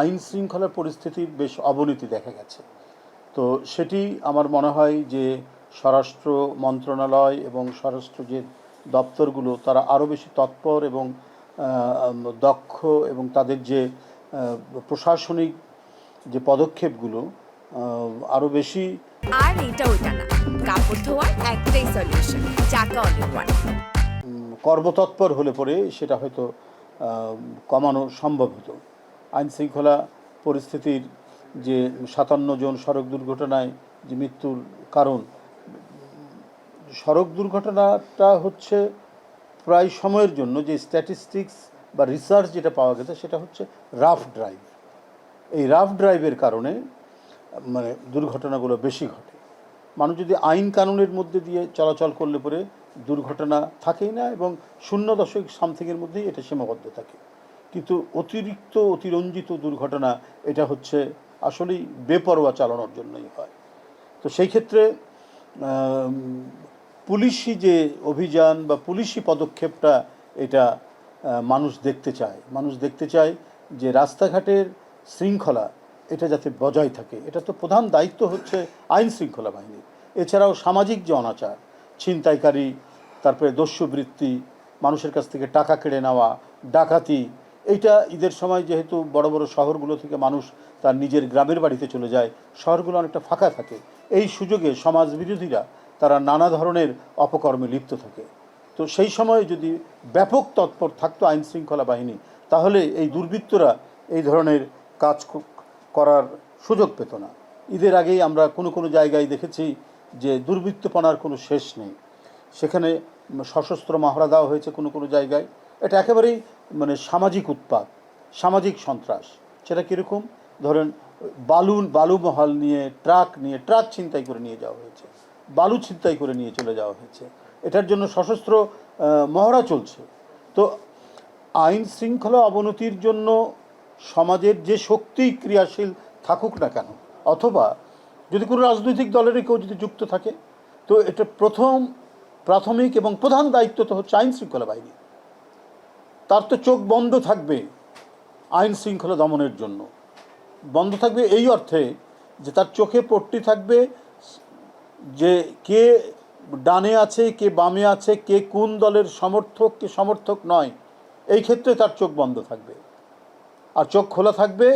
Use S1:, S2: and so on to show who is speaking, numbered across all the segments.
S1: আইন শৃঙ্খলার পরিস্থিতির বেশ অবনতি দেখা গেছে। তো সেটি আমার মনে হয় যে স্বরাষ্ট্র মন্ত্রণালয় এবং স্বরাষ্ট্র যে দপ্তরগুলো তারা আরও বেশি তৎপর এবং দক্ষ এবং তাদের যে প্রশাসনিক যে পদক্ষেপগুলো আরও বেশি
S2: আর এটা ওইটা না। কাপড় ধোয়ার একটাই সলিউশন চাকা
S1: কর্মতৎপর হলে পরে সেটা হয়তো কমানো সম্ভব হতো। আইন শৃঙ্খলা পরিস্থিতির যে সাতান্ন জন সড়ক দুর্ঘটনায় যে মৃত্যুর কারণ, সড়ক দুর্ঘটনাটা হচ্ছে প্রায় সময়ের জন্য যে স্ট্যাটিস্টিক্স বা রিসার্চ যেটা পাওয়া গেছে সেটা হচ্ছে রাফ ড্রাইভ এই রাফ ড্রাইভের কারণে মানে দুর্ঘটনাগুলো বেশি ঘটে। মানুষ যদি আইন কানুনের মধ্যে দিয়ে চলাচল করলে পরে দুর্ঘটনা থাকেই না এবং শূন্য দশক সামথিংয়ের মধ্যেই এটা সীমাবদ্ধ থাকে। কিন্তু অতিরিক্ত, অতিরঞ্জিত দুর্ঘটনা, এটা হচ্ছে আসলেই বেপরোয়া চালানোর জন্যই হয়। তো সেই ক্ষেত্রে পুলিশি যে অভিযান বা পুলিশি পদক্ষেপটা এটা মানুষ দেখতে চায়। মানুষ দেখতে চায় যে রাস্তাঘাটের শৃঙ্খলা, এটা যাতে বজায় থাকে। এটা তো প্রধান দায়িত্ব হচ্ছে আইন শৃঙ্খলা বাহিনীর এছাড়াও সামাজিক যে অনাচার, ছিনতাইকারী, তারপরে দস্যুবৃত্তি, মানুষের কাছ থেকে টাকা কেড়ে নেওয়া, ডাকাতি এইটা ঈদের সময় যেহেতু বড় বড় শহরগুলো থেকে মানুষ তার নিজের গ্রামের বাড়িতে চলে যায়, শহরগুলো অনেকটা ফাঁকা থাকে। এই সুযোগে সমাজ বিরোধীরা তারা নানা ধরনের অপকর্মে লিপ্ত থাকে। তো সেই সময়ে যদি ব্যাপক তৎপর থাকতো আইন শৃঙ্খলা বাহিনী, তাহলে এই দুর্বৃত্তরা এই ধরনের কাজ করার সুযোগ পেত না। ঈদের আগেই আমরা কোনো কোনো জায়গায় দেখেছি যে দুর্বৃত্তপনার কোনো শেষ নেই। সেখানে সশস্ত্র মহড়া দেওয়া হয়েছে কোনো কোনো জায়গায়। এটা একেবারেই মানে সামাজিক উৎপাদ সামাজিক সন্ত্রাস, সেটা কীরকম? ধরেন বালু বালুমহল নিয়ে ট্রাক নিয়ে, ট্রাক ছিনতাই করে নিয়ে যাওয়া হয়েছে, বালু ছিনতাই করে নিয়ে চলে যাওয়া হয়েছে। এটার জন্য সশস্ত্র মহড়া চলছে। তো আইন শৃঙ্খলা অবনতির জন্য সমাজের যে শক্তি ক্রিয়াশীল থাকুক না কেন, অথবা যদি কোনো রাজনৈতিক দলেরই কেউ যদি যুক্ত থাকে, তো এটা প্রথম প্রাথমিক এবং প্রধান দায়িত্ব তো হচ্ছে আইন শৃঙ্খলা বাহিনী। তার তো চোখ বন্ধ থাকবে আইন শৃঙ্খলা দমনের জন্য। বন্ধ থাকবে এই অর্থে যে তার চোখে পট্টি থাকবে, যে কে ডানে আছে, কে বামে আছে, কে কোন দলের সমর্থক, কে সমর্থক নয়, এই ক্ষেত্রে তার চোখ বন্ধ থাকবে। আর চোখ খোলা থাকবে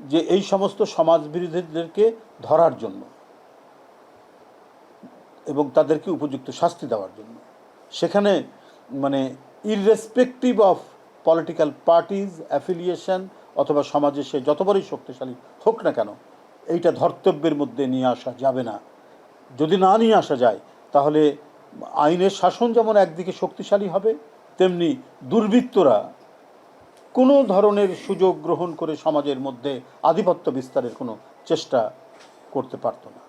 S1: যে এই সমস্ত সমাজ বিরোধীদেরকে ধরার জন্য এবং তাদেরকে উপযুক্ত শাস্তি দেওয়ার জন্য। সেখানে মানে irrespective of political parties affiliation অথবা সমাজে সে যত বড়ই শক্তিশালী হোক না কেন, এইটা ধর্তব্যের মধ্যে নিয়ে আসা যাবে না। যদি না নিয়ে আসা যায়, তাহলে আইনের শাসন যেমন একদিকে শক্তিশালী হবে, তেমনি দুর্বৃত্তরা কোনো ধরনের সুযোগ গ্রহণ করে সমাজের মধ্যে আধিপত্য বিস্তারের কোনো চেষ্টা করতে পারতো না।